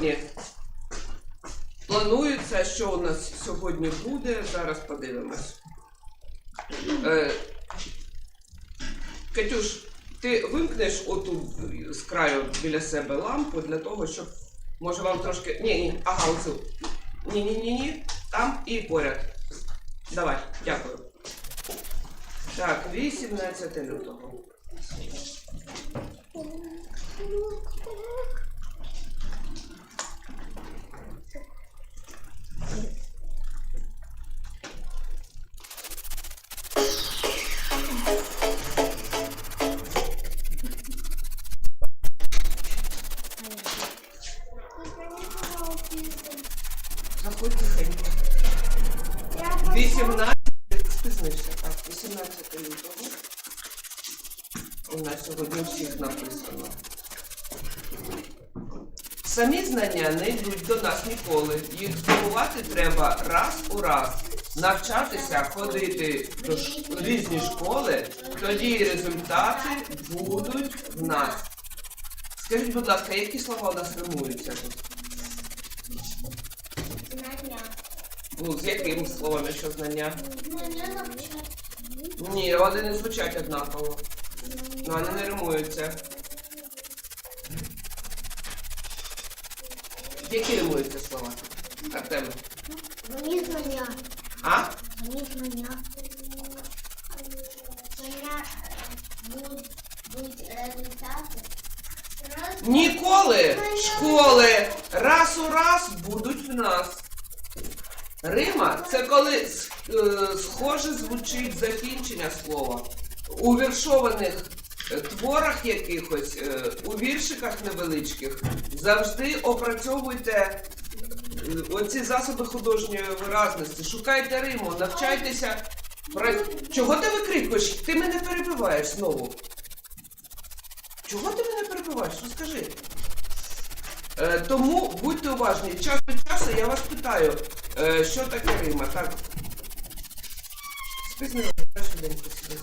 сьогодні планується, що у нас сьогодні буде. Зараз подивимось. Е, Катюш, ти вимкнеш оту з краю біля себе лампу для того, щоб. Може вам трошки. Ні, ні, ага, оцю. Ні, ні, ні, ні. Там і поряд. Давай, дякую. Так, 18 лютого. Заходь тихенько. 18. Спізнився, так, 18 лютого. У нас сьогодні всіх написано. Самі знання не йдуть до нас ніколи. Їх здобувати треба раз у раз. Навчатися, ходити до ш- різні школи, тоді результати будуть в нас. Скажіть, будь ласка, які слова у нас римуються тут? Знання. Ну, з якими словами, що знання? Знання навчати. Ні, вони не звучать однаково. Ну, вони не римуються. Які римуються слова? Артем? Вони знання. А? Вони знання. Знання будуть, будуть результати. Ніколи школи раз у раз будуть в нас. Рима це коли е, схоже звучить закінчення слова. У віршованих е, творах якихось, е, у віршиках невеличких завжди опрацьовуйте оці засоби художньої виразності. Шукайте Риму, навчайтеся. Чого ти викрикуєш? Ти мене перебиваєш знову. Чого ти мене перебиваєш? Розкажи. Е, тому будьте уважні. Час від часу я вас питаю, е, що таке Рима. Так. Спізнилася швиденько сюди.